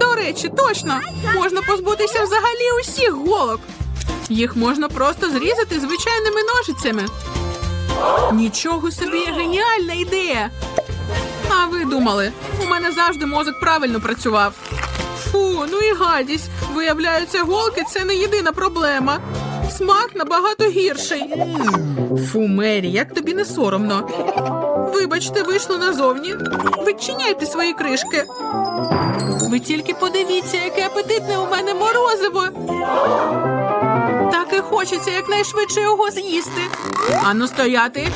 До речі, точно можна позбутися взагалі усіх голок. Їх можна просто зрізати звичайними ножицями. Нічого собі геніальна ідея. А ви думали, у мене завжди мозок правильно працював. Фу, ну і гадість. Виявляється, голки це не єдина проблема. Смак набагато гірший. Фу, Мері, як тобі не соромно. Вибачте, вийшло назовні. Відчиняйте свої кришки. Ви тільки подивіться, яке апетитне у мене морозиво. Так і хочеться якнайшвидше його з'їсти. Ану стояти.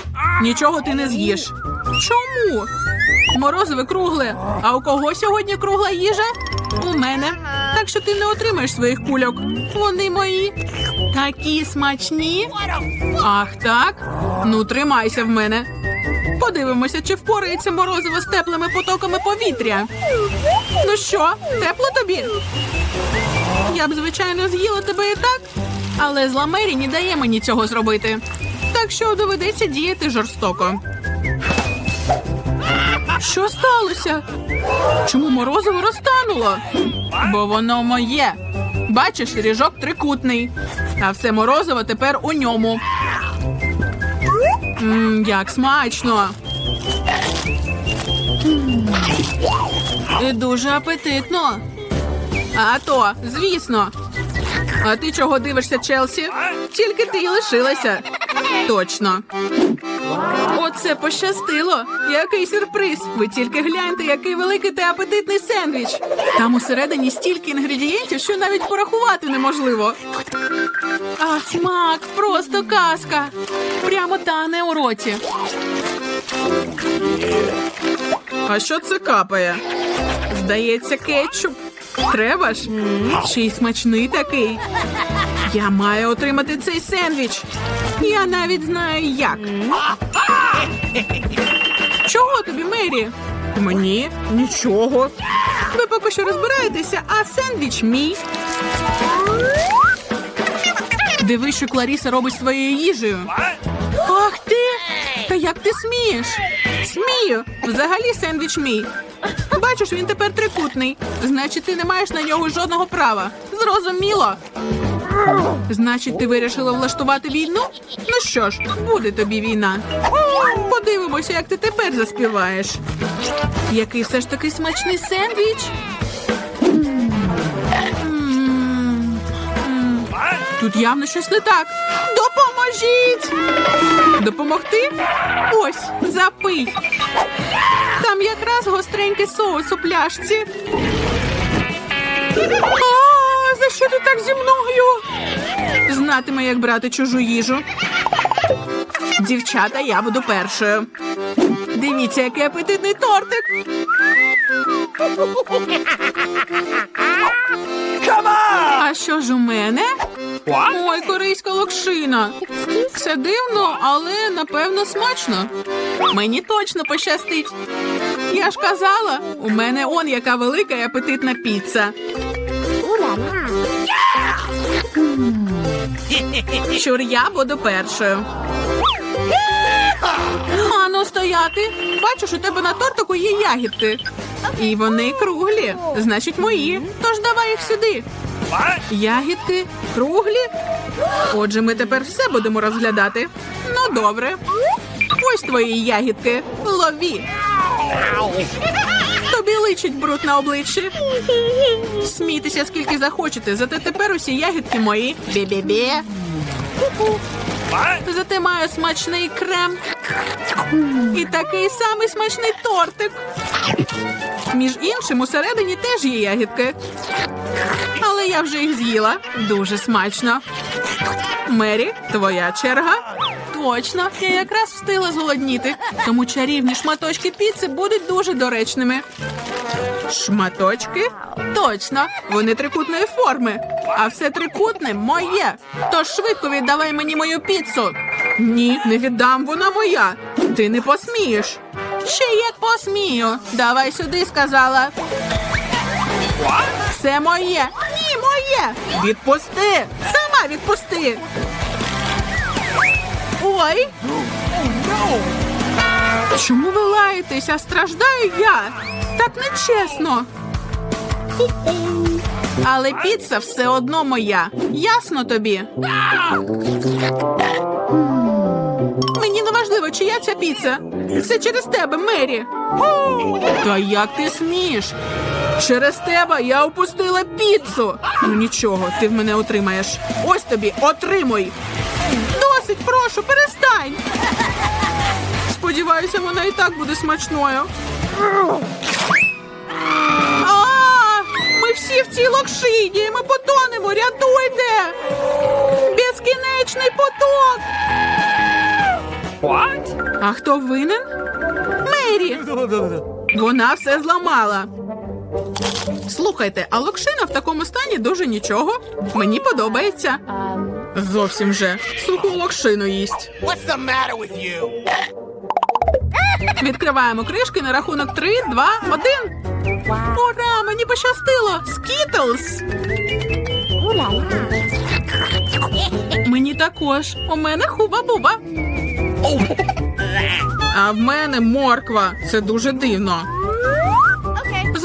Нічого ти не з'їш. Чому? Морозиве кругле. А у кого сьогодні кругла їжа? У мене. Так що ти не отримаєш своїх кульок. Вони мої. Такі смачні. Ах, так? Ну, тримайся в мене. Подивимося, чи впорається морозиво з теплими потоками повітря. Ну що, тепло тобі? Я б, звичайно, з'їла тебе і так, але зла Мері не дає мені цього зробити. Так що доведеться діяти жорстоко. Що сталося? Чому морозиво розтануло? Бо воно моє. Бачиш, ріжок трикутний. А все морозиво тепер у ньому. Мм, як смачно. І дуже апетитно. А то, звісно. А ти чого дивишся, Челсі? Тільки ти й лишилася. Точно. Оце пощастило. Який сюрприз. Ви тільки гляньте, який великий та апетитний сендвіч. Там усередині стільки інгредієнтів, що навіть порахувати неможливо. А смак, просто казка. Прямо тане у роті. А що це капає? Здається, кетчуп. Треба ж? Ще й смачний такий. Я маю отримати цей сендвіч. Я навіть знаю як. Чого тобі, Мері? Мені нічого. Ви поки що розбираєтеся, а сендвіч мій. Дивись, що Кларіса робить з твоєю їжею. Ах ти! Та як ти смієш? Смію. Взагалі сендвіч мій. Бачиш, він тепер трикутний. Значить, ти не маєш на нього жодного права. Зрозуміло. Значить, ти вирішила влаштувати війну? Ну що ж, буде тобі війна. Подивимося, як ти тепер заспіваєш. Який все ж таки смачний сендвіч. Тут явно щось не так. Допоможіть! Допомогти? Ось, запий. Там якраз гостренький соус у пляшці. А, за що ти так зі мною? Знатиме, як брати чужу їжу. Дівчата, я буду першою. Дивіться, який апетитний тортик. А що ж у мене? Ой, корейська локшина. Все дивно, але напевно смачно. Мені точно пощастить. Я ж казала, у мене он яка велика і апетитна піца. Щур, я буду першою. Ану, стояти. Бачиш, у тебе на тортику є ягідки. І вони круглі, значить мої. Тож давай їх сюди. Ягідки круглі. Отже, ми тепер все будемо розглядати. Ну, добре. Ось твої ягідки. Лові. Тобі личить бруд на обличчі. Смійтеся скільки захочете, зате тепер усі ягідки мої. Бі-бі-бі. Зате маю смачний крем. І такий самий смачний тортик. Між іншим, усередині теж є ягідки. Але я вже їх з'їла. Дуже смачно. Мері, твоя черга. Точно, я якраз встигла зголодніти, тому чарівні шматочки піци будуть дуже доречними. Шматочки? Точно, вони трикутної форми. А все трикутне моє. Тож швидко віддавай мені мою піцу. Ні, не віддам, вона моя. Ти не посмієш. Ще як посмію. Давай сюди, сказала. Це моє. Ні, моє. Відпусти. Сама відпусти. Ой. Чому ви лаєтеся? Страждаю я. Так нечесно. Але піца все одно моя. Ясно тобі? Мені не важливо, чия ця піца. Це через тебе, Мері. Та як ти смієш? Через тебе я опустила піцу. Ну нічого, ти в мене отримаєш. Ось тобі, отримуй. Досить, прошу, перестань. Сподіваюся, вона і так буде смачною. Всі в цій локшині. Ми потонемо, рятуйте! Безкінечний поток. А хто винен? Мері. Вона все зламала. Слухайте, а локшина в такому стані дуже нічого. Мені подобається. Зовсім же. Суху локшину їсть. What's the matter with you? Відкриваємо кришки на рахунок 3, 2, 1. Ура! Мені пощастило! Скітлз! Мені також. У мене хуба-буба. А в мене морква. Це дуже дивно.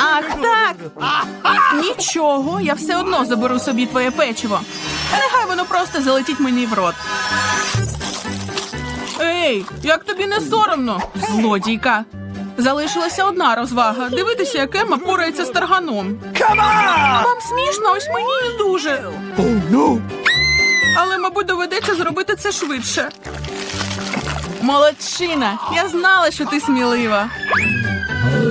Ах, так. Нічого, я все одно заберу собі твоє печиво. Нехай воно просто залетить мені в рот. Ей, як тобі не соромно, злодійка. Залишилася одна розвага. Дивитися, як Емма порається з тарганом. Вам смішно, ось мені не дуже. Oh no! Але, мабуть, доведеться зробити це швидше. Молодчина! Я знала, що ти смілива.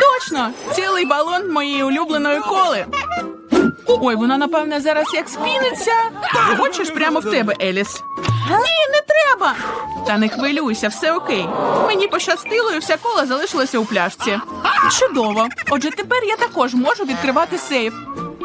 Точно! Цілий балон моєї улюбленої коли. Ой, вона, напевне, зараз як спіниться. Хочеш прямо в тебе, Еліс? Ні, не треба. Та не хвилюйся, все окей. Мені пощастило, і вся кола залишилася у пляшці. Чудово. Отже, тепер я також можу відкривати сейф.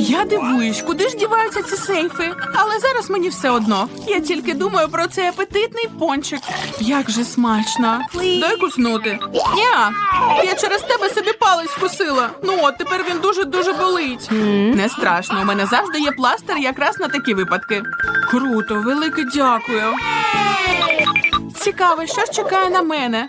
Я дивуюсь, куди ж діваються ці сейфи. Але зараз мені все одно. Я тільки думаю про цей апетитний пончик. Як же смачно. Дай куснути. Ня, я через тебе собі палець вкусила. Ну от тепер він дуже дуже болить. Не страшно. У мене завжди є пластир якраз на такі випадки. Круто, велике дякую. Цікаво, що ж чекає на мене.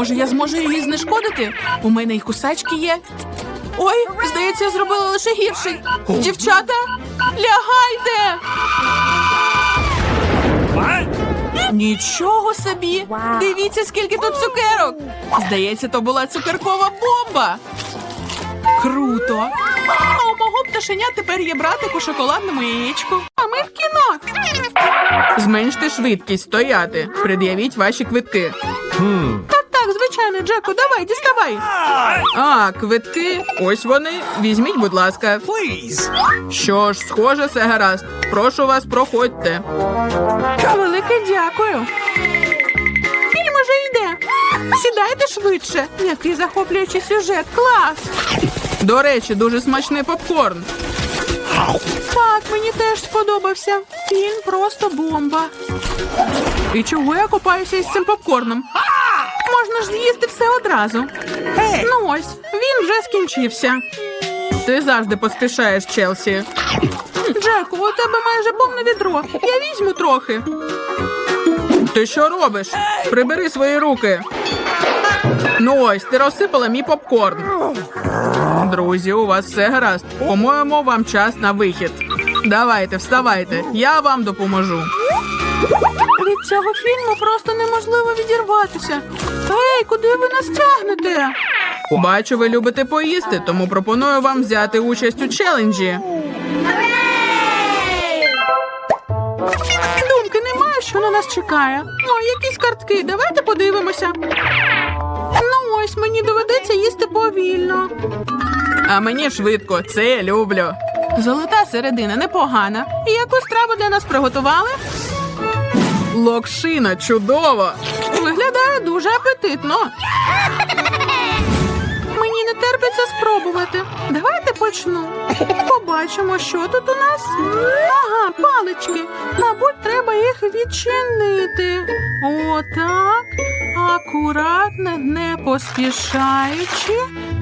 Може, я зможу її знешкодити? У мене й кусачки є. Ой, здається, я зробила лише гірший. Дівчата, лягайте! Нічого собі! Дивіться, скільки тут цукерок! Здається, то була цукеркова бомба. Круто! А у мого пташеня тепер є братик у шоколадному яєчку. А ми в кіно. Зменште швидкість, стояти. Пред'явіть ваші квитки. Так, так, звичайно, Джеку, давай, діставай. А, квитки. Ось вони. Візьміть, будь ласка. Що ж, схоже, все гаразд. Прошу вас, проходьте. Велике дякую. Фільм уже йде. Сідайте швидше. Який захоплюючий сюжет. Клас. До речі, дуже смачний попкорн. Так, мені теж сподобався. Фільм просто бомба. І чого я купаюся із цим попкорном? Можна ж з'їсти все одразу. Hey! Ну ось, він вже скінчився. Ти завжди поспішаєш, Челсі. Джеку, у тебе майже повне відро. Я візьму трохи. Ти що робиш? Прибери свої руки. Ну ось, ти розсипала мій попкорн. Друзі, у вас все гаразд. По-моєму, вам час на вихід. Давайте, вставайте, я вам допоможу. Від цього фільму просто неможливо відірватися. Ей, куди ви нас тягнете? Бачу, ви любите поїсти, тому пропоную вам взяти участь у челенджі. Думки немає, що на нас чекає. О, якісь картки. Давайте подивимося. Ну Ось мені доведеться їсти повільно. А мені швидко, це я люблю. Золота середина непогана. І яку страву для нас приготували? Локшина чудово. Виглядає дуже апетитно. Мені не терпиться спробувати. Давайте почну. Побачимо, що тут у нас. Ага, палички. Мабуть, треба їх відчинити. Отак. Акуратно, не поспішаючи.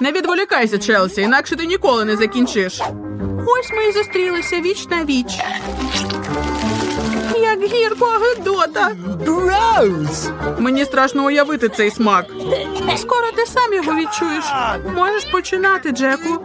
Не відволікайся, Челсі, інакше ти ніколи не закінчиш. Ось ми і зустрілися віч на віч. Як гірко гидота. Мені страшно уявити цей смак. Скоро ти сам його відчуєш. Можеш починати, Джеку.